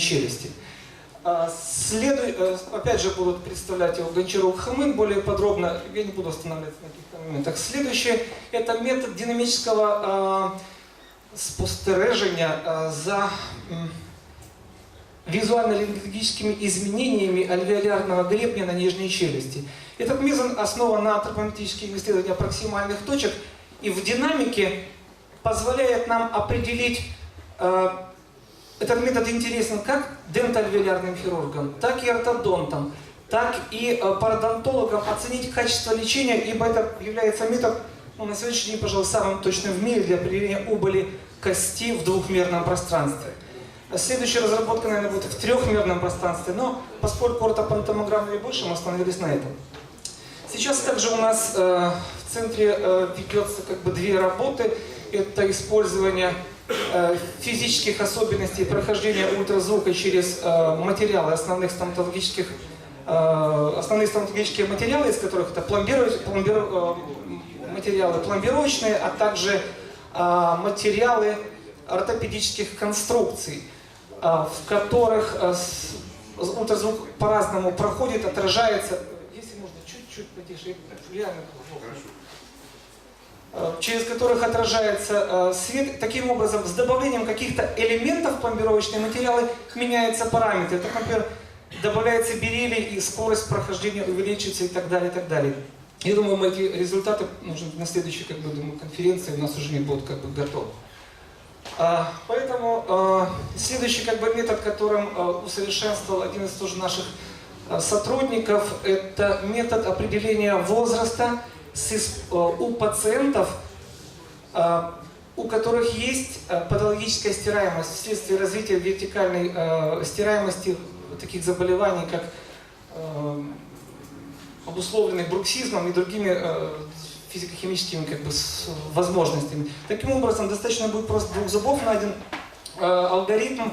челюсти. А, Следуй, э, опять же будут представлять его Гончаров Хамын более подробно, я не буду останавливаться на каких-то моментах. Следующее – это метод динамического э, спостережения э, за м, визуально-лингвистическими изменениями альвеолярного гребня на нижней челюсти. Этот метод основан на антропометрических исследованиях проксимальных точек и в динамике позволяет нам определить этот метод интересен как дентальвелярным хирургам, так и ортодонтам, так и э, пародонтологам оценить качество лечения, ибо это является метод, ну, на сегодняшний день, пожалуй, самым точным в мире для определения убыли кости в двухмерном пространстве. Следующая разработка, наверное, будет в трехмерном пространстве, но поскольку ортопантомограммы больше, мы остановились на этом. Сейчас также у нас э, в центре э, ведется как бы две работы. Это использование физических особенностей прохождения ультразвука через э, материалы основных стоматологических э, основные стоматологические материалы, из которых это пломбиру- пломбир- э, материалы пломбировочные, а также э, материалы ортопедических конструкций, э, в которых э, ультразвук по-разному проходит, отражается. Если можно, чуть-чуть потише, реально плохо. Э, через которых отражается э, свет. Таким образом, с добавлением каких-то элементов в пломбировочные материалы меняются параметры. Так, например, добавляется бериллий и скорость прохождения увеличивается и так далее, и так далее. Я думаю, мы эти результаты нужно на следующей как бы, думаю, конференции у нас уже не будут как бы готовы. А, Поэтому э, следующий как бы, метод, которым э, усовершенствовал один из тоже наших сотрудников, это метод определения возраста э, у пациентов, э, у которых есть э, патологическая стираемость вследствие развития вертикальной стираемости таких заболеваний, как обусловленных бруксизмом и другими физико-химическими как бы, возможностями. Таким образом, достаточно будет просто двух зубов найден алгоритм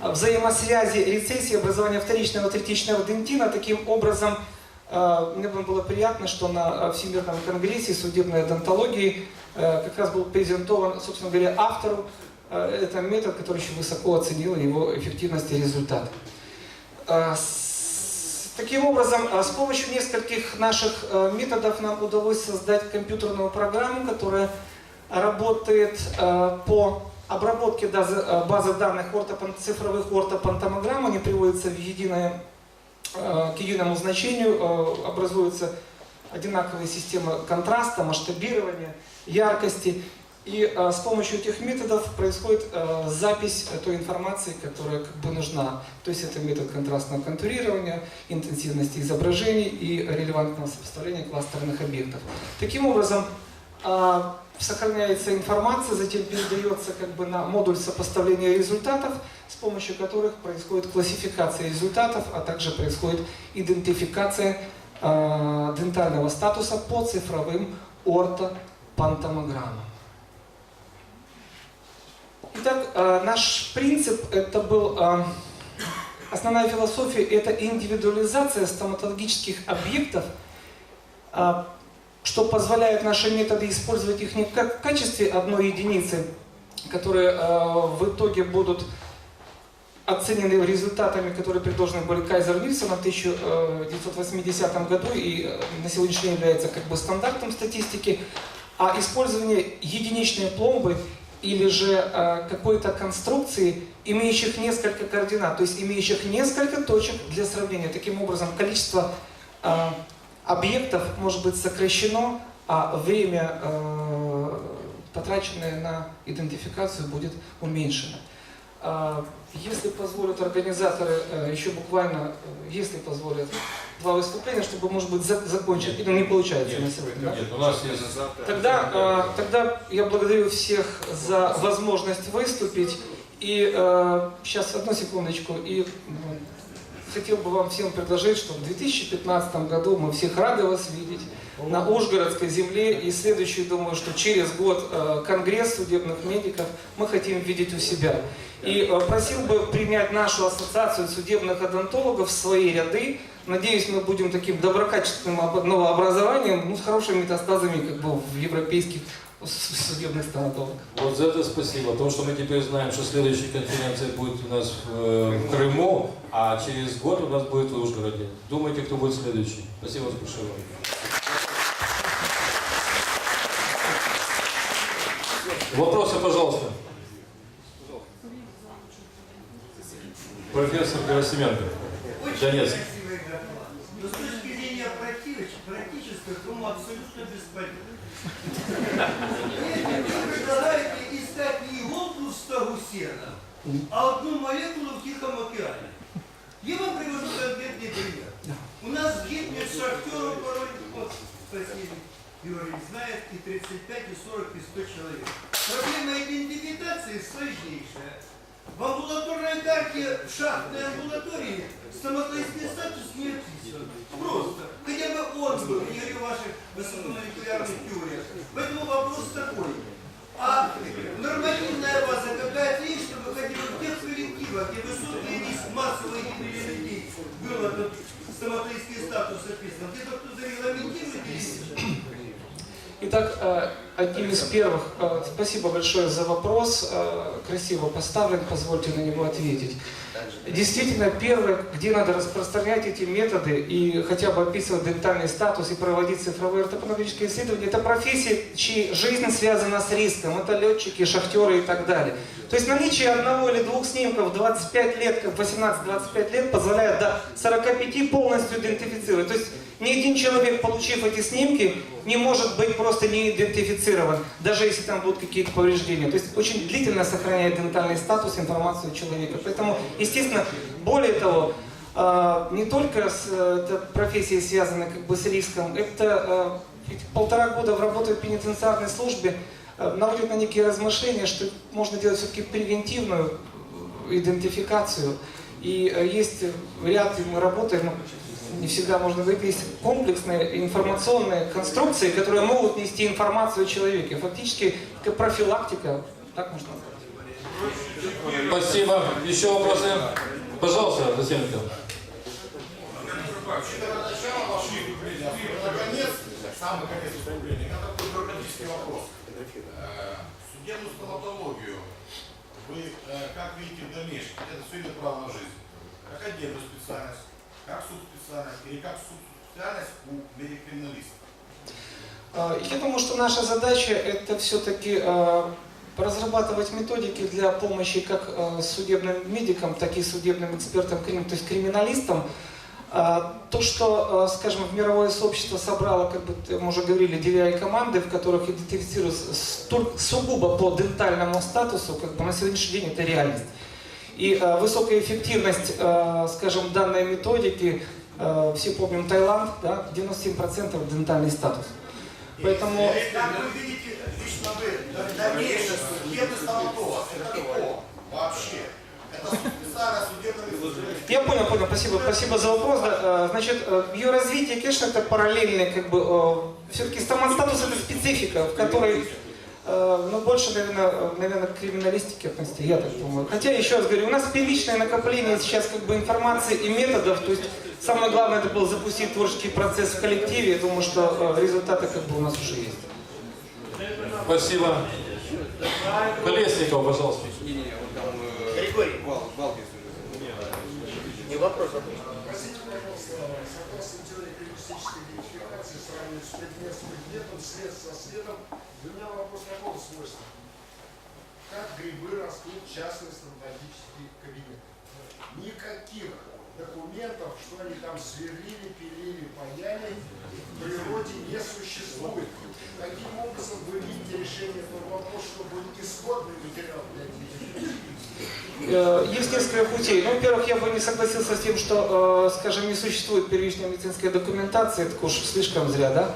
взаимосвязи рецессии образования вторичного третичного дентина. Таким образом, мне бы было приятно, что на э, Всемирном конгрессе судебной одонтологии э, как раз был презентован, собственно говоря, автору э, это метод, который очень высоко оценил его эффективность и результат. Э, Таким образом, э, с помощью нескольких наших э, методов нам удалось создать компьютерную программу, которая работает э, по обработке э, базы данных ортопан- цифровых ортопантомограмм. Они приводятся в единое, э, к единому значению, э, образуются одинаковые системы контраста, масштабирования, яркости. И э, с помощью этих методов происходит э, запись э, той информации, которая как бы нужна. То есть это метод контрастного контурирования, интенсивности изображений и релевантного сопоставления кластерных объектов. Таким образом, э, сохраняется информация, затем передается как бы на модуль сопоставления результатов, с помощью которых происходит классификация результатов, а также происходит идентификация э, дентального статуса по цифровым ортопантомограммам. Итак, э, наш принцип это был э, основная философия это индивидуализация стоматологических объектов, э, что позволяет наши методы использовать их не как в качестве одной единицы, которые э, в итоге будут оценены результатами, которые предложены были Кайзер Нильсоном в 1980 году и э, на сегодняшний день является как бы стандартом статистики, а использование единичной пломбы или же э, какой-то конструкции, имеющих несколько координат, то есть имеющих несколько точек для сравнения. Таким образом, количество э, объектов может быть сокращено, а время, э, потраченное на идентификацию, будет уменьшено. А, Если позволят организаторы, э, еще буквально, э, если позволят, два выступления, чтобы, может быть, за- закончить. Или не получается на сегодня, да? Нет, у нас есть Тогда, э, тогда я благодарю всех за возможность выступить. И э, сейчас одну секундочку. И хотел бы вам всем предложить, что в 2015 году мы всех рады вас видеть на Ужгородской земле. И следующий, думаю, что через год э, Конгресс судебных медиков мы хотим видеть у себя. И э, просил бы принять нашу ассоциацию судебных одонтологов в свои ряды. Надеюсь, мы будем таким доброкачественным об- новообразованием, ну, с хорошими метастазами как бы в европейских судебных стоматологов. Вот за это спасибо, потому что мы теперь знаем, что следующая конференция будет у нас в, э, в Крыму, а через год у нас будет в Ужгороде. Думайте, кто будет следующий. Спасибо большое. Вопросы, пожалуйста. Профессор Герасименко. Донецк. Понимаете, Вы искать не иголку в стогу а одну молекулу в Тихом океане. Я вам привожу конкретный пример. У нас гибнет шахтеров порой, вот, спасибо, Юрий знает, и 35, и 40, и 100 человек. Проблема идентификации сложнейшая. В амбулаторной карте в шахтной амбулатории стоматологический статус не описан. Просто. Хотя бы он был, не говорю о ваших высокомолекулярных теориях. Поэтому вопрос такой. А одним из первых, э, спасибо большое за вопрос, э, красиво поставлен, позвольте на него ответить. Действительно, первое, где надо распространять эти методы и хотя бы описывать дентальный статус и проводить цифровые ортопедологические исследования, это профессии, чьи жизнь связана с риском. Это летчики, шахтеры и так далее. То есть наличие одного или двух снимков в 25 лет, как 18-25 лет, позволяет до 45 полностью идентифицировать. То есть ни один человек, получив эти снимки, не может быть просто не идентифицирован, даже если там будут какие-то повреждения. То есть очень длительно сохраняет дентальный статус информацию человека. Поэтому, естественно, более того, э, не только с э, эта профессия связана как бы с риском, это э, полтора года в работе в пенитенциарной службе наводит на некие размышления, что можно делать все-таки превентивную э, идентификацию. И э, есть ряд, мы работаем, не всегда можно говорить, есть комплексные информационные конструкции, которые могут нести информацию о человеке. Фактически, как профилактика, так можно назвать. Спасибо. Еще вопросы? Пожалуйста, Герасименко. Наконец, самый конец выступления, меня такой вопрос. Э, Судебную стоматологию вы э, как видите в дальнейшем? Это все имеет право на жизнь. Как отдельную специальность, как субспециальность или как субспециальность у медик-криминалистов? А, Я думаю, что наша задача это все-таки э, разрабатывать методики для помощи как э, судебным медикам, так и судебным экспертам, крим- то есть криминалистам. А, То, что, э, скажем, в мировое сообщество собрало, как бы мы уже говорили, DVI-команды, в которых идентифицируются столь- сугубо по дентальному статусу, как бы на сегодняшний день это реальность. И э, высокая эффективность, скажем, данной методики, все помним Таиланд, да, 97% дентальный статус. Поэтому... Как вы видите, лично вы, стоматолог, это? Это судебного Я понял, понял, спасибо, спасибо за вопрос. Да. Э, Значит, э, ее развитие, конечно, это параллельное, как бы, все-таки стомат-статус это специфика, в которой, э, ну, больше, наверное, э, наверное, к криминалистике относится, я так думаю. Хотя, еще раз говорю, у нас первичное накопление сейчас, как бы, информации и методов, то есть, самое главное, это было запустить творческий процесс в коллективе, я думаю, что э, результаты, как бы, у нас уже есть. Спасибо. Колесников, пожалуйста. Григорий. Вопрос, вопрос. Согласно теории криминалистической идентификации, сравнивать с предметом предметом, след со следом, у меня вопрос какого свойства? Как грибы растут в частных стоматологических кабинетах? Никаких документов, что они там сверлили, пилили, паяли, в природе не существует. Каким образом вы видите решение этого вопроса, чтобы исходный материал для идентификации? Э, Есть несколько путей. Ну, во-первых, я бы не согласился с тем, что, э, скажем, не существует первичной медицинской документации, это уж слишком зря, да?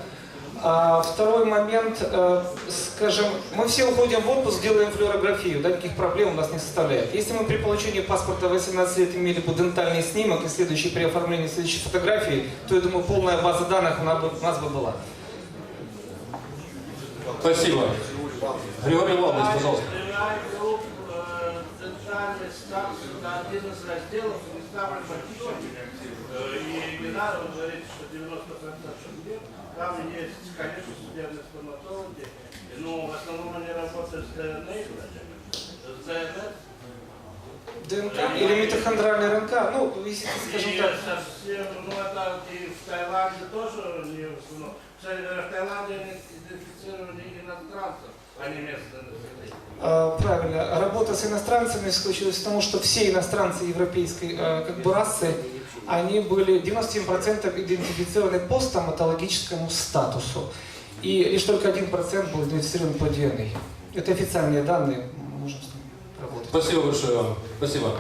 А второй момент, э, скажем, мы все уходим в отпуск, делаем флюорографию, да, никаких проблем у нас не составляет. Если мы при получении паспорта 18 лет имели бы дентальный снимок и следующий при оформлении следующей фотографии, то, я думаю, полная база данных у нас бы, у нас бы была. Спасибо. Григорий Лаврис, пожалуйста. Э, специальный статус, это один из разделов, представлен фактически. Э, И не надо вот говорить, что 90% нет. Там есть, конечно, судебные стоматологи, но в основном они работают с ДНК, с ДНК, ДНК или митохондральный РНК, ну, если, скажем И так, совсем, ну это и в Таиланде тоже не в основном. Кстати, в Таиланде они идентифицировали иностранцев, а правильно, работа с иностранцами заключилась в том, что все иностранцы европейской э, как бы расы, они были 97% идентифицированы по стоматологическому статусу. И лишь только 1% был идентифицирован по ДНК. Это официальные данные, мы можем с ними работать. Спасибо большое вам. Спасибо.